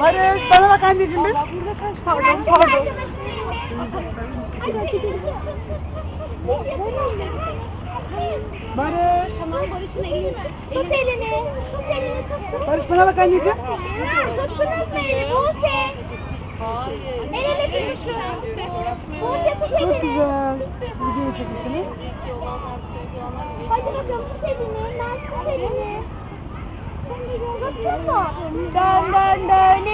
Barış bana bak anneciğim bir. Pardon pardon. Barış. Tamam Barış'ın elini. Tut elini. Tut elini tut. Barış bana bak anneciğim. Tuttunuz mu elini? Buse. El ele tutuşun. Buse tut Çok elini. güzel. Video çekilsiniz. Hadi bakalım tut elini. Ben tut elini. Tuttun mu? Dön dön dönelim.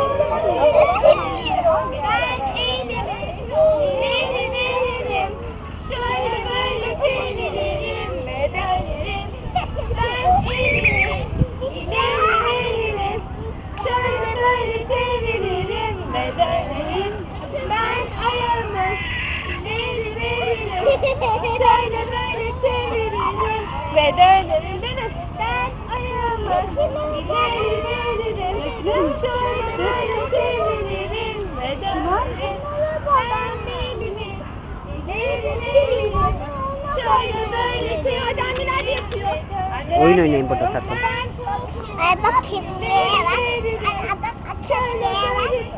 Şöyle böyle sevinirim ve dönerim. Ben ayağımı eğilim, eğilim. Şöyle böyle sevinirim ve dönerim. Ben belimi eğilim, Şöyle böyle. Hadi anneler yapıyor. Oyun oynayın burada tatlım. Ay bak şimdi. Şöyle böyle